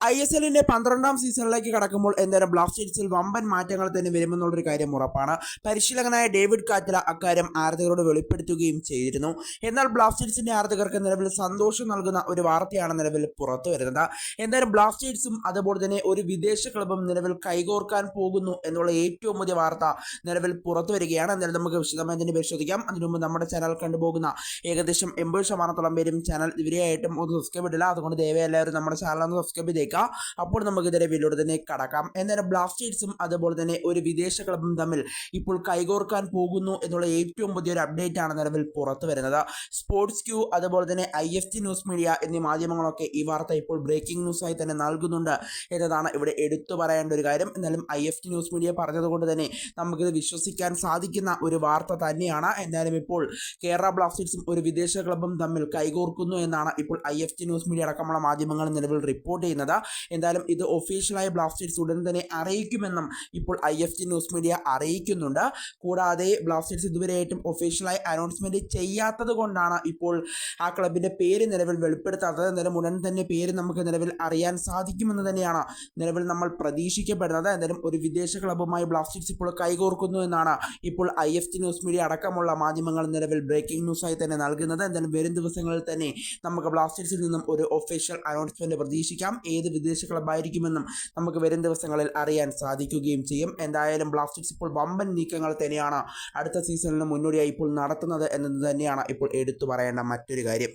I S എല്ലിന്റെ പന്ത്രണ്ടാം സീസണിലേക്ക് കടക്കുമ്പോൾ എന്തായാലും ബ്ലാസ്റ്റേഴ്സിൽ വമ്പൻ മാറ്റങ്ങൾ തന്നെ വരുമെന്നുള്ളൊരു കാര്യം ഉറപ്പാണ്. പരിശീലകനായ ഡേവിഡ് കാറ്റല അക്കാര്യം ആരാധകരോട് വെളിപ്പെടുത്തുകയും ചെയ്തിരുന്നു. എന്നാൽ ബ്ലാസ്റ്റേഴ്സിന്റെ ആരാധകർക്ക് നിലവിൽ സന്തോഷം നൽകുന്ന ഒരു വാർത്തയാണ് നിലവിൽ പുറത്തു വരുന്നത്. എന്തായാലും ബ്ലാസ്റ്റേഴ്സും അതുപോലെ തന്നെ ഒരു വിദേശ ക്ലബും നിലവിൽ കൈകോർക്കാൻ പോകുന്നു എന്നുള്ള ഏറ്റവും വലിയ വാർത്ത നിലവിൽ പുറത്തു വരികയാണ്. എന്തായാലും നമുക്ക് വിശദമായി തന്നെ പരിശോധിക്കാം. അതിനു മുമ്പ് നമ്മുടെ ചാനൽ കണ്ടുപോകുന്ന ഏകദേശം എൺപത് ശതമാനത്തോളം പേരും ചാനൽ ഇവരെയായിട്ടും ഒന്ന് സബ്സ്ക്രൈബ് ഇടില്ല. അതുകൊണ്ട് ദയവായി എല്ലാവരും നമ്മുടെ ചാനൽ ഒന്ന് സബ്സ്ക്രൈബ് ചെയ്തേക്കുക അപ്പോൾ നമുക്ക് ഇതിന്റെ വീഡിയോട് തന്നെ കടക്കാം. എന്നാലും ബ്ലാസ്റ്റേഴ്സും അതുപോലെ തന്നെ ഒരു വിദേശ ക്ലബും തമ്മിൽ ഇപ്പോൾ കൈകോർക്കാൻ പോകുന്നു എന്നുള്ള ഏറ്റവും പുതിയൊരു അപ്ഡേറ്റ് ആണ് നിലവിൽ പുറത്തു വരുന്നത്. സ്പോർട്സ് ക്യൂ അതുപോലെ തന്നെ I F T news media എന്നീ മാധ്യമങ്ങളൊക്കെ ഈ വാർത്ത ഇപ്പോൾ ബ്രേക്കിംഗ് ന്യൂസായി തന്നെ നൽകുന്നുണ്ട് എന്നതാണ് ഇവിടെ എടുത്തു പറയേണ്ട ഒരു കാര്യം. എന്നാലും I F T news media പറഞ്ഞതുകൊണ്ട് തന്നെ നമുക്കിത് വിശ്വസിക്കാൻ സാധിക്കുന്ന ഒരു വാർത്ത തന്നെയാണ്. എന്നാലും ഇപ്പോൾ കേരള ബ്ലാസ്റ്റേഴ്സും ഒരു വിദേശ ക്ലബും തമ്മിൽ കൈകോർക്കുന്നു എന്നാണ് ഇപ്പോൾ I F T news media അടക്കമുള്ള മാധ്യമങ്ങൾ നിലവിൽ റിപ്പോർട്ട് ചെയ്യുന്നത്. എന്തായാലും ഇത് ഒഫീഷ്യലായ ബ്ലാസ്റ്റേഴ്സ് ഉടൻ തന്നെ അറിയിക്കുമെന്നും ഇപ്പോൾ I F T news media അറിയിക്കുന്നുണ്ട്. കൂടാതെ ബ്ലാസ്റ്റേഴ്സ് ഇതുവരെയായിട്ടും ഒഫീഷ്യലായി അനൗൺസ്മെന്റ് ചെയ്യാത്തത് കൊണ്ടാണ് ഇപ്പോൾ ആ ക്ലബിന്റെ പേര് നിലവിൽ വെളിപ്പെടുത്താത്തത്. എന്തായാലും ഉടൻ തന്നെ പേര് നമുക്ക് നിലവിൽ അറിയാൻ സാധിക്കുമെന്ന് തന്നെയാണ് നിലവിൽ നമ്മൾ പ്രതീക്ഷിക്കപ്പെടുന്നത്. എന്തായാലും ഒരു വിദേശ ക്ലബുമായി ബ്ലാസ്റ്റേഴ്സ് ഇപ്പോൾ കൈകോർക്കുന്നു എന്നാണ് ഇപ്പോൾ I F T news media അടക്കമുള്ള മാധ്യമങ്ങൾ നിലവിൽ ബ്രേക്കിംഗ് ന്യൂസായി തന്നെ നൽകുന്നത്. എന്തായാലും വരും ദിവസങ്ങളിൽ തന്നെ നമുക്ക് ബ്ലാസ്റ്റേഴ്സിൽ നിന്നും ഒരു ഒഫീഷ്യൽ അനൗൺസ്മെന്റ് പ്രതീക്ഷിക്കാം. ഏത് വിദേശ ക്ലബ്ബായിരിക്കുമെന്നും നമുക്ക് വരും ദിവസങ്ങളിൽ അറിയാൻ സാധിക്കുകയും ചെയ്യും. എന്തായാലും ബ്ലാസ്റ്റേഴ്സ് ഇപ്പോൾ വമ്പൻ നീക്കങ്ങൾ തന്നെയാണ് അടുത്ത സീസണിന് മുന്നോടിയായി ഇപ്പോൾ നടത്തുന്നത് എന്നത് തന്നെയാണ് ഇപ്പോൾ എടുത്തു പറയേണ്ട മറ്റൊരു കാര്യം.